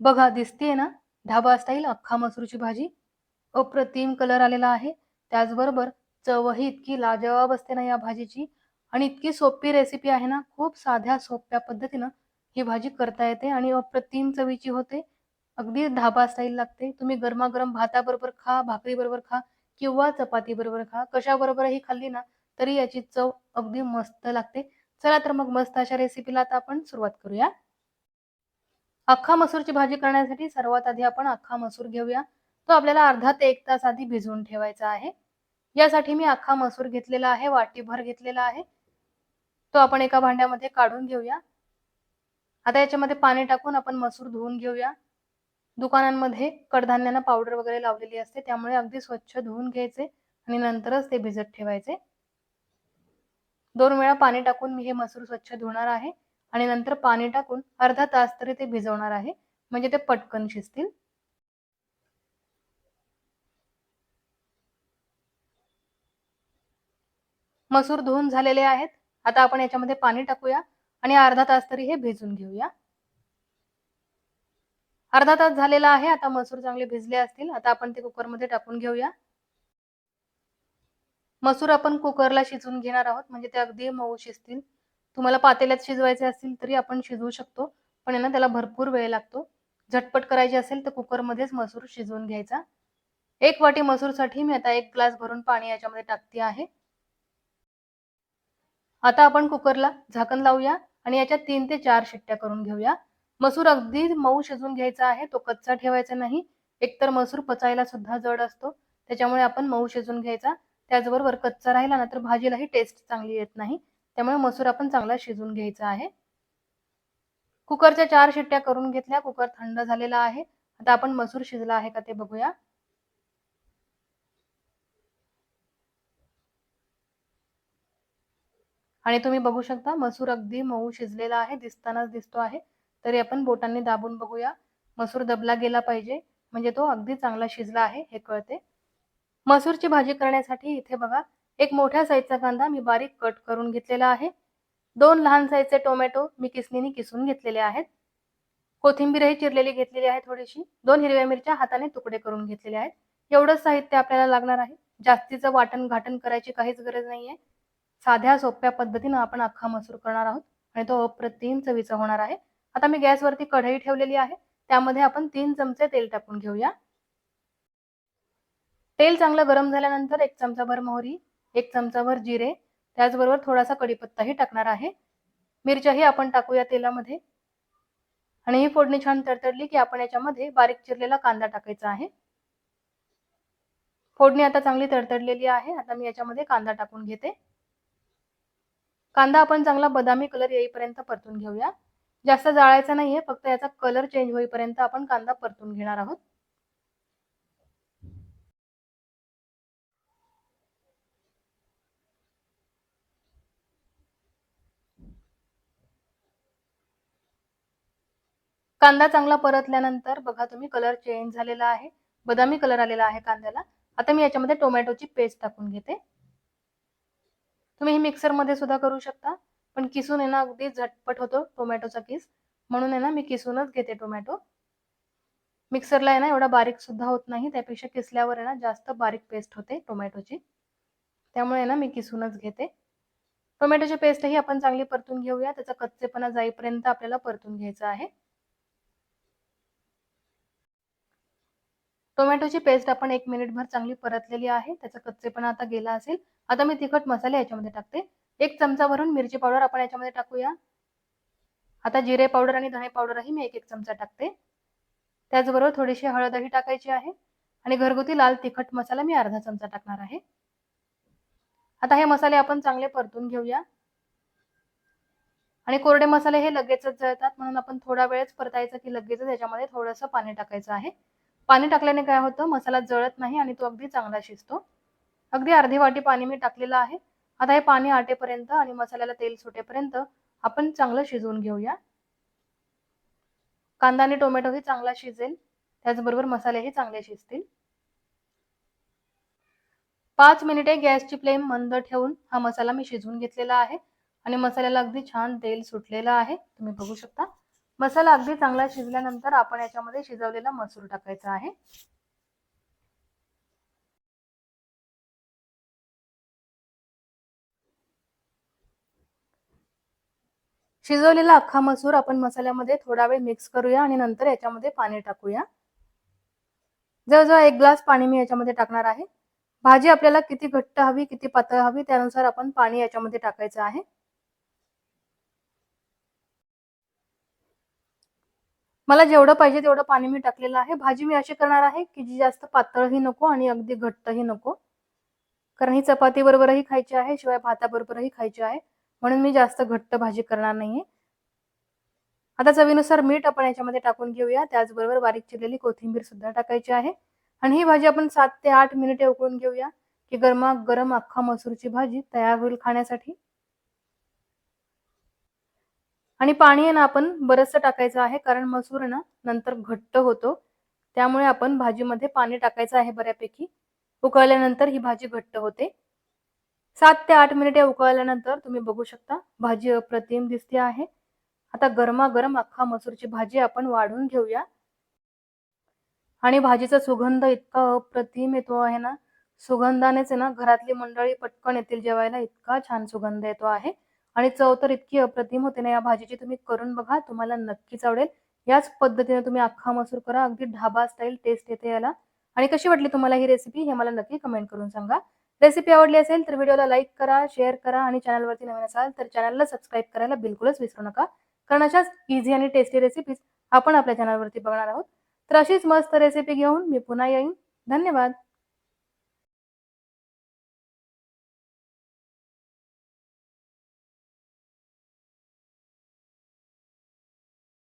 बघा दिसतेय ना? ढाबा स्टाईल अख्खा मसूरची भाजी. अप्रतिम कलर आलेला आहे. त्याचबरोबर चवही इतकी लाजवाब असते ना या भाजीची. आणि इतकी सोपी रेसिपी आहे ना खूप साध्या सोप्या पद्धतीनं ही भाजी करता येते आणि अप्रतिम चवीची होते. अगदी ढाबा स्टाईल लागते. तुम्ही गरमागरम भाताबरोबर खा भाकरी बरोबर खा किंवा चपाती बरोबर खा. कशाबरोबरही खाल्ली ना तरी याची चव अगदी मस्त लागते. चला तर मग मस्त अशा रेसिपीला आता आपण सुरुवात करूया. अख्खा मसूरची भाजी करण्यासाठी सर्वात आधी आपण अख्खा मसूर घेऊया. तो आपल्याला अर्धा ते एक तास आधी भिजवून ठेवायचा आहे. यासाठी मी अख्खा मसूर घेतलेला आहे वाटीभर घेतलेला आहे. तो आपण एका भांड्यामध्ये काढून घेऊया. आता याच्यामध्ये पाणी टाकून आपण मसूर धुवून घेऊया. दुकानांमध्ये कडधान्यांना पावडर वगैरे लावलेली असते त्यामुळे अगदी स्वच्छ धुवून घ्यायचे आणि नंतरच ते भिजत ठेवायचे. दोन वेळा पाणी टाकून मी हे मसूर स्वच्छ धुणार आहे. आणि नंतर पाणी टाकून अर्धा तास तरी ते भिजवणार आहे. म्हणजे ते पटकन शिजतील. मसूर धुवून झालेले आहेत. आता आपण याच्यामध्ये पाणी टाकूया आणि अर्धा तास तरी हे भिजून घेऊया. अर्धा तास झालेला आहे. आता मसूर चांगले भिजले असतील. आता आपण ते कुकरमध्ये टाकून घेऊया. मसूर आपण कुकरला शिजवून घेणार आहोत. म्हणजे ते अगदी मऊ शिजतील. तुम्हाला पातेल्यात शिजवायचे असतील तरी आपण शिजवू शकतो. पण ना त्याला भरपूर वेळ लागतो. झटपट करायची असेल तर कुकरमध्येच मसूर शिजवून घ्यायचा. एक वाटी मसूरसाठी मी आता एक ग्लास भरून पाणी याच्यामध्ये टाकते आहे. आता आपण कुकरला झाकण लावूया आणि याच्यात तीन ते चार शिट्ट्या करून घेऊया. मसूर अगदी मऊ शिजवून घ्यायचा आहे. तो कच्चा ठेवायचा नाही. एकतर मसूर पचायला सुद्धा जड असतो. त्याच्यामुळे आपण मऊ शिजवून घ्यायचा. त्याचबरोबर कच्चा राहिला ना तर भाजीलाही टेस्ट चांगली येत नाही. त्यामुळे मसूर आपण चांगला शिजून घ्यायचा आहे. कुकरच्या चार शिट्ट्या करून घेतल्या. कुकर थंड झालेला आहे. आता आपण मसूर शिजला आहे का ते बघूया. आणि तुम्ही बघू शकता मसूर अगदी मऊ शिजलेला आहे. दिसतानाच दिसतो आहे. तरी आपण बोटांनी दाबून बघूया. मसूर दबला गेला पाहिजे. म्हणजे तो अगदी चांगला शिजला आहे. हे कळते. मसूरची भाजी करण्यासाठी इथे बघा एक मोठ्या साईजचा कांदा मी बारीक कट करून घेतलेला आहे. दोन लहान साईजचे टोमॅटो मी किसणीने किसून घेतलेले आहेत. कोथिंबीरही चिरलेली घेतलेली आहे थोडीशी. दोन हिरव्या मिरच्या हाताने तुकडे करून घेतलेले आहेत. एवढंच साहित्य आपल्याला लागणार आहे. जास्तीचं वाटण घाटण करायची काहीच गरज नाहीये. साध्या सोप्या पद्धतीनं आपण अख्खा मसूर करणार आहोत आणि तो अप्रतिम चवीचा होणार आहे. आता मी गॅसवरती कढई ठेवलेली आहे. त्यामध्ये आपण तीन चमचे तेल टाकून घेऊया. तेल चांगलं गरम झाल्यानंतर एक चमचाभर मोहरी एक चमचाभर जिरे त्याचबरोबर थोडासा कढीपत्ताही टाकणार आहे. मिरच्याही आपण टाकूया तेलामध्ये. आणि ही फोडणी छान तडतडली की आपण याच्यामध्ये बारीक चिरलेला कांदा टाकायचा आहे. फोडणी आता चांगली तडतडलेली आहे. आता मी याच्यामध्ये कांदा टाकून घेते. कांदा आपण चांगला बदामी कलर येईपर्यंत परतून घेऊया. जास्त जाळायचा नाहीये फक्त याचा कलर चेंज होईपर्यंत आपण कांदा परतून घेणार आहोत. कांदा चांगला परतल्यानंतर बघा तुम्ही कलर चेंज झालेला आहे. बदामी कलर आलेला आहे कांद्याला. आता मी याच्यामध्ये टोमॅटोची पेस्ट टाकून घेते. तुम्ही ही मिक्सरमध्ये सुद्धा करू शकता. पण किसून आहे ना अगदी झटपट होतो टोमॅटोचा किस. म्हणून आहे ना मी किसूनच घेते टोमॅटो. मिक्सरला आहे ना एवढा बारीक सुद्धा होत नाही. त्यापेक्षा किसल्यावर आहे ना जास्त बारीक पेस्ट होते टोमॅटोची. त्यामुळे ना मी किसूनच घेते. टोमॅटोची पेस्टही आपण चांगली परतून घेऊया. त्याचा कच्चेपणा जाईपर्यंत आपल्याला परतून घ्यायचा आहे. टोमॅटोची पेस्ट आपण एक मिनिटभर चांगली परतलेली आहे. त्याचा कच्चेपणा आता गेला असेल. आता मी तिखट मसाले याच्यामध्ये टाकते. एक चमचा भरून मिरची पावडर आपण याच्यामध्ये टाकूया. आता जिरे पावडर आणि धणे पावडरही मी एक एक चमचा टाकते. त्याचबरोबर थोडीशी हळदही टाकायची आहे. आणि घरगुती लाल तिखट मसाला मी अर्धा चमचा टाकणार आहे. आता हे मसाले आपण चांगले परतून घेऊया. आणि कोरडे मसाले हे लगेचच जळतात. म्हणून आपण थोडा वेळच परतायचं की लगेचच याच्यामध्ये थोडंसं पाणी टाकायचं आहे. पाणी टाकल्याने काय होतं? मसाला जळत नाही आणि तो अगदी चांगला शिजतो. अगदी अर्धी वाटी पाणी मी टाकलेलं आहे. आता हे पाणी आटेपर्यंत आणि मसाल्याला तेल सुटेपर्यंत आपण चांगलं शिजवून घेऊया. कांदा आणि टोमॅटोही चांगला शिजेल. त्याचबरोबर मसालेही चांगले शिजतील. पाच मिनिटे गॅसची फ्लेम मंद ठेवून हा मसाला मी शिजवून घेतलेला आहे. आणि मसाल्याला अगदी छान तेल सुटलेलं आहे. तुम्ही बघू शकता. मसाला अगदी चांगला शिजल्यानंतर आपण याच्यामध्ये शिजवलेला मसूर टाकायचा आहे. शिजवलेला अख्खा मसूर आपण मसाल्यामध्ये थोडा वेळ मिक्स करूया आणि नंतर याच्यामध्ये पाणी टाकूया. जवळजवळ एक ग्लास पाणी मी याच्यामध्ये टाकणार आहे. भाजी आपल्याला किती घट्ट हवी किती पातळ हवी त्यानुसार आपण पाणी याच्यामध्ये टाकायचं आहे. मला जेवढं पाहिजे तेवढं पाणी मी टाकलेलं आहे. भाजी मी अशी करणार आहे की जी जास्त पातळही नको आणि अगदी घट्टही नको. कारण ही चपाती बरोबरही खायची आहे शिवाय भाताबरोबरही खायची आहे. म्हणून मी जास्त घट्ट भाजी करणार नाहीये. आता चवीनुसार मीठ आपण याच्यामध्ये टाकून घेऊया. त्याचबरोबर बारीक चिरलेली कोथिंबीर सुद्धा टाकायची आहे. आणि ही भाजी आपण सात ते आठ मिनिटे उकळून घेऊया की गरमा गरम अख्खा मसूरची भाजी तयार होईल खाण्यासाठी. आणि पाणी आहे ना आपण बरचसं टाकायचं आहे कारण मसूर ना नंतर घट्ट होतो. त्यामुळे आपण भाजीमध्ये पाणी टाकायचं आहे बऱ्यापैकी. उकळल्यानंतर ही भाजी घट्ट होते. सात ते आठ मिनिटे उकळल्यानंतर तुम्ही बघू शकता भाजी अप्रतिम दिसते आहे. आता गरमागरम अख्खा मसूरची भाजी आपण वाढून घेऊया. आणि भाजीचा सुगंध इतका अप्रतिम येतो आहे ना. सुगंधानेच आहे ना घरातली मंडळी पटकन येतील जेवायला इतका छान सुगंध येतो आहे. आणि चव तर इतकी अप्रतिम होते ना या भाजीची तुम्ही करून बघा तुम्हाला नक्कीच आवडेल. याच पद्धतीने तुम्ही अख्खा मसूर करा अगदी ढाबा स्टाईल टेस्ट येते याला. आणि कशी वाटली तुम्हाला ही रेसिपी हे मला नक्की कमेंट करून सांगा. रेसिपी आवडली असेल तर व्हिडिओला लाईक करा शेअर करा आणि चॅनलवरती नवीन असाल तर चॅनलला सबस्क्राईब करायला बिलकुलच विसरू नका. कारण अशाच इझी आणि टेस्टी रेसिपीज आपण आपल्या चॅनलवरती बघणार आहोत. तर अशीच मस्त रेसिपी घेऊन मी पुन्हा येईन. धन्यवाद!